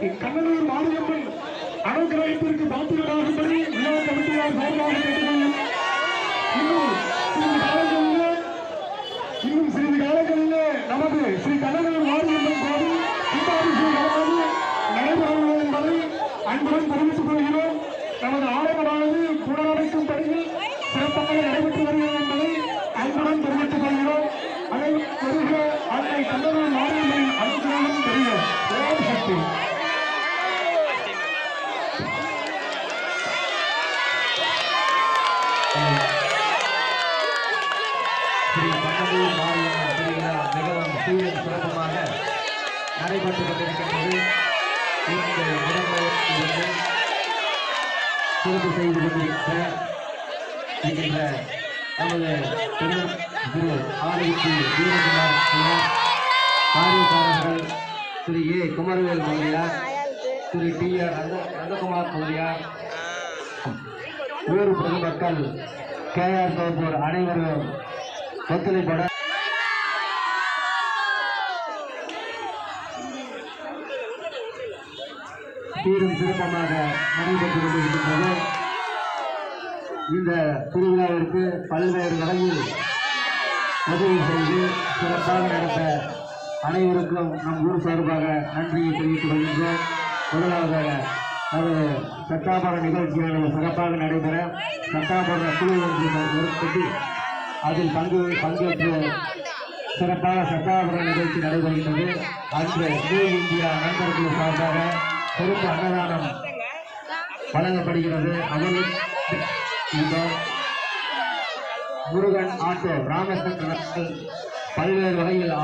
மாறி கண்ணனூர் மாரியம்மன் அனுகிரகத்திற்கு பாத்திரமாகும்படி விழா கமிட்டியார் சார்பாக கேட்டுக்கொள்ளும் இன்னும் சிறிது காலங்களிலே நமது ஸ்ரீ கண்ணனூர் மாரியம்மன் கோவில் கும்பாபிஷேகமானது நடைபெறவுள்ளது என்பதை அன்புடன் தெரிவித்துக் கொள்கிறோம். நமது ஆலயமானது புனரமைக்கும் பணியில் சிறப்பாக நடைபெற்று வருகிறது என்பதை அன்புடன் தெரிவித்துக் கொள்கிறோம். அதை வருகிற அன்னை கண்ணனூர் மாரியம்மனின் அனுகிரகம் பெரிய ஓம் சக்தி. ஸ்ரீ கண்ணனூர் மாரியம்மன் திருவிழா மிகவும் சீரும் சிறப்புமாக நடைபெற்றுக் கொண்டிருக்கின்றது. இந்த இடங்களில் சிறப்பு செய்து கொண்டிருக்கின்ற இருக்கின்ற நமது திரு திரு ஆலயத்தி Veerakumar காரியக்காரர்கள் Thiru A Kumaravel Mudaliar Thiru T R Nanda Nandakumar Mudaliar ஊர் பொதுமக்கள் கே ஆர் தோப்பூர் அனைவரும் ஒத்துழைப்பட சீரும் சிறப்பமாக நடைபெற்று கொண்டிருக்கின்றது. இந்த திருவிழாவிற்கு பல்வேறு வகையில் உதவி செய்து சிறப்பாக நடத்த அனைவருக்கும் நம் ஊர் சார்பாக நன்றியை தெரிவித்துக் கொள்கின்றோம். முதலாவதாக அது சட்டாபர நிகழ்ச்சியானது சிறப்பாக நடைபெற சட்டாபர குழு ஒன்று ஏற்பட்டு அதில் பங்கு பங்கேற்று சிறப்பாக சட்டாபர நிகழ்ச்சி நடைபெறுகின்றது. அன்று நியூ இந்தியா நண்பர்கள் சார்பாக சிறப்பு அன்னதானம் வழங்கப்படுகிறது. அவர்கள் இந்த முருகன் ஆட்டோ ராமச்சந்திரன் பல்வேறு வகையில்